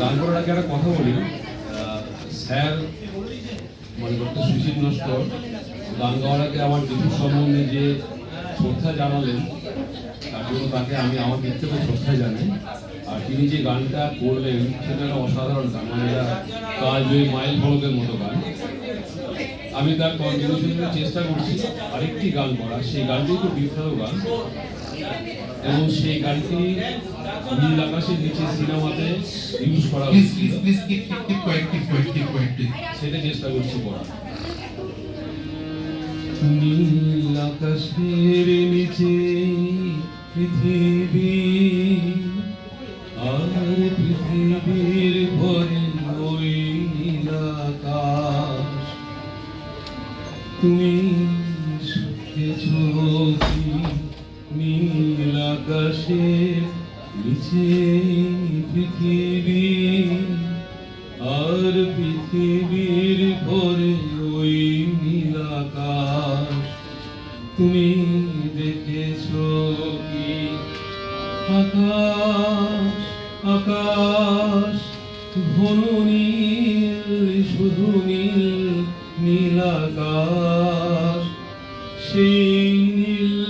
গান করার আগে একটা কথা বলি। স্যার মানে ডক্টর সুশীল নস্কর, গান গাওয়ার আগে আমার কিছু সম্বন্ধে যে শ্রদ্ধা জানালেন, তার জন্য তাকে আমি আমার দিক থেকে শ্রদ্ধা জানাই। আর তিনি যে গানটা করলেন, সেটা একটা অসাধারণ গান মানে কাজ ওই মাইল ফলকের মতো গান। আমি তার কন্ট্রিবিউশনের চেষ্টা করছি আরেকটি গান করা সেই গানটি খুব বিখ্যাত গান। এবং সেই গানটি নীল আকাশের নিচে সিনেমাতে ইউজ করা হয়েছিল. সেটা চেষ্টা করছি পড়া নীল আকাশের নিচে পৃথিবী আর পৃথিবীর ভরে ওই নীল আকাশ। তুমি সুখেছ কি নীল আকাশের নিচে পৃথিবী, আর পৃথিবীর ভরে ওই নীল আকাশ দেখেছ কি? আকাশ আকাশ নীল, শুধু নীল নীল আকাশ নীল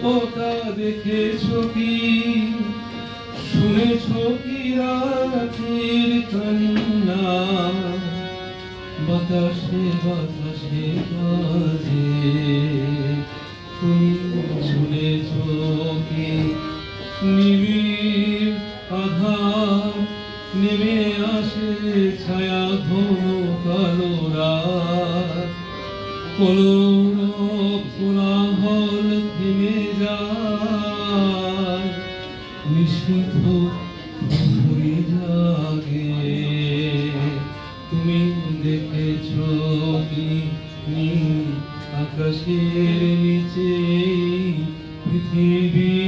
নীরবতা দেখেছ কি? শুনেছ কি রাতের কান্না? বাতাসে বাতাসে বাজে। তুমি শুনেছ কি? নিবিড় আধার নেমে আসে ছায়া ঘন কালো রাত। কলরব প্রহরী জাগে তুমি দেখেছ আকাশের নিচে পৃথিবী